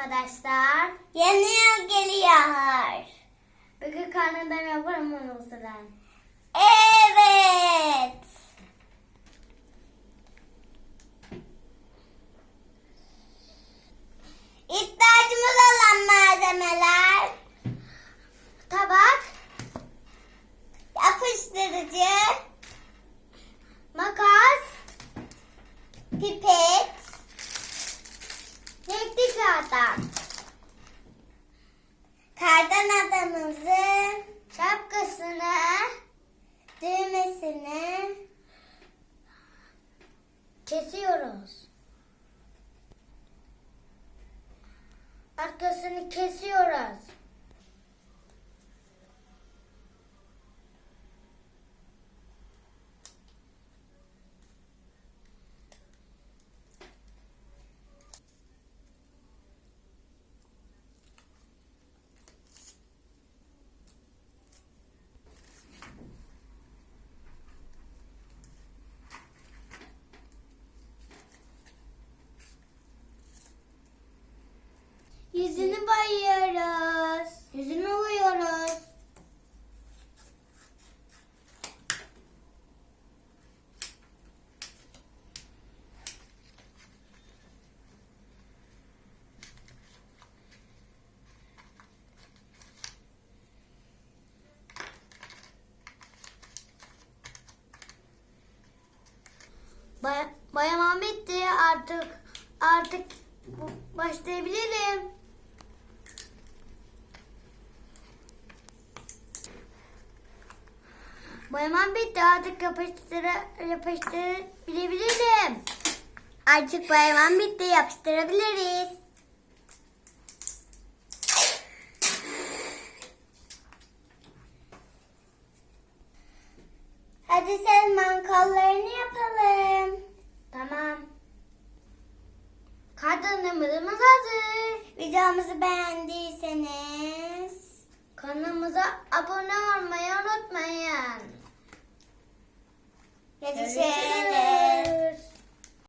arkadaşlar. Yeni yıl geliyor. Bugün karnından yaparım onu sıra. Evet. İhtiyacımız olan malzemeler Tabak, yapıştırıcı, makas, pipet, kağıtlar, kardan adamımızın şapkasını, düğmesini kesiyoruz. Arkasını kesiyoruz. Yüzünü boyuyoruz. Yüzünü boyuyoruz. Bay Bayamam bitti artık. Artık bu- başlayabilirim. Boyamam bitti artık yapıştıra, yapıştırabilirim. Artık boyamam bitti yapıştırabiliriz. Hadi Selman kollarını yapalım. Tamam. Kardanımız hazır. Videomuzu beğendiyseniz 谢谢。